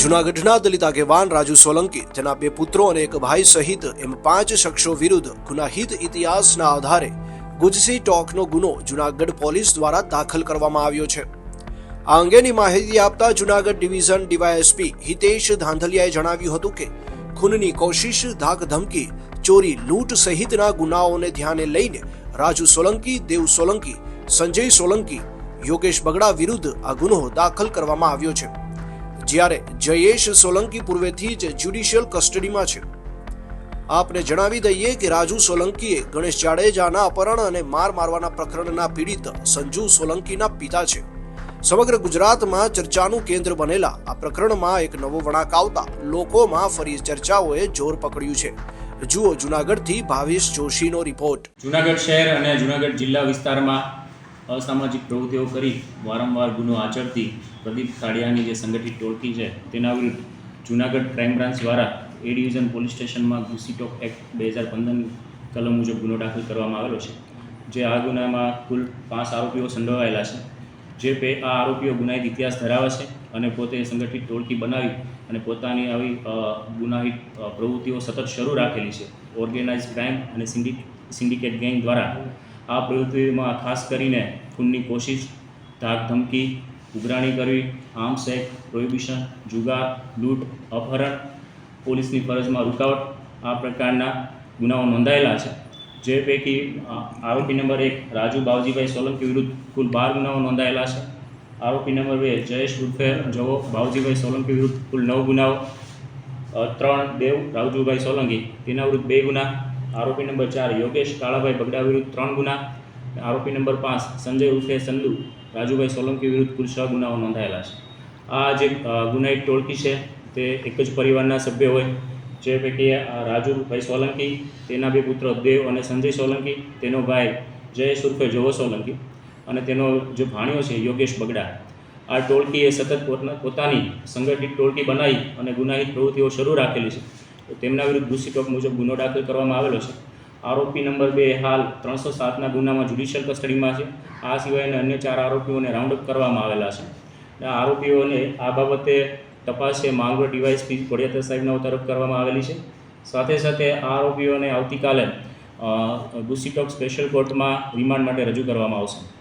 જૂનાગઢના દલિત આગેવાન રાજુ સોલંકી, તેના બે પુત્રો અને એક ભાઈ સહિત એમ પાંચ શખ્સો વિરુદ્ધ ગુનાહિત ઇતિહાસના આધારે ગુજસી ટોકનો ગુનો જૂનાગઢ પોલીસ દ્વારા દાખલ કરવામાં આવ્યો છે. આ અંગેની માહિતી આપતા જૂનાગઢ ડિવિઝન ડીવાયએસપી હિતેશ ધાંધલિયાએ જણાવ્યું હતું કે, ખૂનની કોશિશ ધાક ધમકી ચોરી, લૂંટ સહિતના ગુનાઓને ધ્યાને લઈને રાજુ સોલંકી, દેવ સોલંકી, સંજય સોલંકી, યોગેશ બગડા વિરુદ્ધ આ ગુનો દાખલ કરવામાં આવ્યો છે. જ્યારે જયેશ સોલંકી પૂર્વેથી જ જ્યુડિશિયલ કસ્ટડીમાં છે. આપને જણાવી દઈએ કે રાજુ સોલંકીએ ગણેશ જાડેજાના અપહરણ અને માર મારવાના પ્રકરણના પીડિત સંજુ સોલંકીના પિતા છે. સમગ્ર ગુજરાતમાં ચર્ચાનું કેન્દ્ર બનેલા આ પ્રકરણમાં એક નવો વળાંક આવતા લોકોમાં ફરી ચર્ચાઓએ જોર પકડ્યું છે. જુઓ જુનાગઢથી ભાવેશ જોશીનો રિપોર્ટ જુનાગઢ શહેર અને જુનાગઢ જિલ્લા વિસ્તારમાં અસામાજિક પ્રવૃત્તિઓ કરી વારંવાર ગુનો આચરતી પ્રદીપ થાળિયાની જે સંગઠિત ટોળકી છે, તેના વિરુદ્ધ જુનાગઢ ક્રાઇમ બ્રાન્ચ દ્વારા એ ડિવિઝન પોલીસ સ્ટેશનમાં ગુસીટોક એક્ટ બે હજાર પંદરની કલમ મુજબ ગુનો દાખલ કરવામાં આવેલો છે, જે આ ગુનામાં કુલ પાંચ આરોપીઓ સંડોવાયેલા છે, જે પે આ આરોપીઓ ગુનાહિત ઇતિહાસ ધરાવે છે અને પોતે સંગઠિત ટોળકી બનાવી અને પોતાની આવી ગુનાહિત પ્રવૃત્તિઓ સતત શરૂ રાખેલી છે. ઓર્ગેનાઇઝ ક્રાઇમ અને સિન્ડિકેટ ગેંગ દ્વારા આ પ્રવૃત્તિમાં ખાસ કરીને ખૂનની કોશિશ, ધાક ધમકી, ઉઘરાણી કરવી આર્મ્સ એક્ટ પ્રોહિબિશન, જુગાર, લૂંટ, અપહરણ, પોલીસની ફરજમાં રૂકાવટ, આ પ્રકારના ગુનાઓ નોંધાયેલા છે. જે પૈકી આરોપી નંબર એક રાજુ બાવજીભાઈ સોલંકી વિરુદ્ધ કુલ બાર ગુનાઓ નોંધાયેલા છે. આરોપી નંબર બે જયેશ ઉર્ફે જવો બાવજીભાઈ સોલંકી વિરુદ્ધ કુલ નવ ગુનાઓ. ત્રણ દેવ રાવજુભાઈ સોલંકી, તેના વિરુદ્ધ બે ગુના. આરોપી નંબર ચાર યોગેશ કાળાભાઈ બગડા વિરુદ્ધ ત્રણ ગુના. આરોપી નંબર પાંચ સંજય ઉર્ફે સંદુ, રાજુભાઈ સોલંકી વિરુદ્ધ કુલ છ ગુનાઓ નોંધાયેલા છે. આ જે ગુનાહિત ટોળકી છે, તે એક જ પરિવારના સભ્ય હોય. જે પૈકી રાજુભાઈ સોલંકી, તેના બે પુત્ર દેવ અને સંજય સોલંકી, તેનો ભાઈ જયેશ ઉર્ફે જોવો સોલંકી અને તેનો જે ભાણ્યો છે, યોગેશ બગડા. આ ટોળકીએ સતત પોતાની સંગઠિત ટોળકી બનાવી અને ગુનાહિત પ્રવૃત્તિઓ શરૂ રાખેલી છે. તેમના વિરુદ્ધ ગુસ્સીટોક મુજબ ગુનો દાખલ કરવામાં આવેલો છે. આરોપી નંબર બે હાલ ત્રણસો સાતના ગુનામાં જ્યુડિશિયલ કસ્ટડીમાં છે. આ સિવાયના અન્ય ચાર આરોપીઓને રાઉન્ડ અપ કરવામાં આવેલા છે. આરોપીઓને આ બાબતે તપાસે માંગરો ડીવાયસપી ખોડિયાતર સાહેબના તરફ કરવામાં આવેલી છે. સાથે સાથે આ આરોપીઓને આવતીકાલે ગુસીટોક સ્પેશિયલ કોર્ટમાં રિમાન્ડ માટે રજૂ કરવામાં આવશે.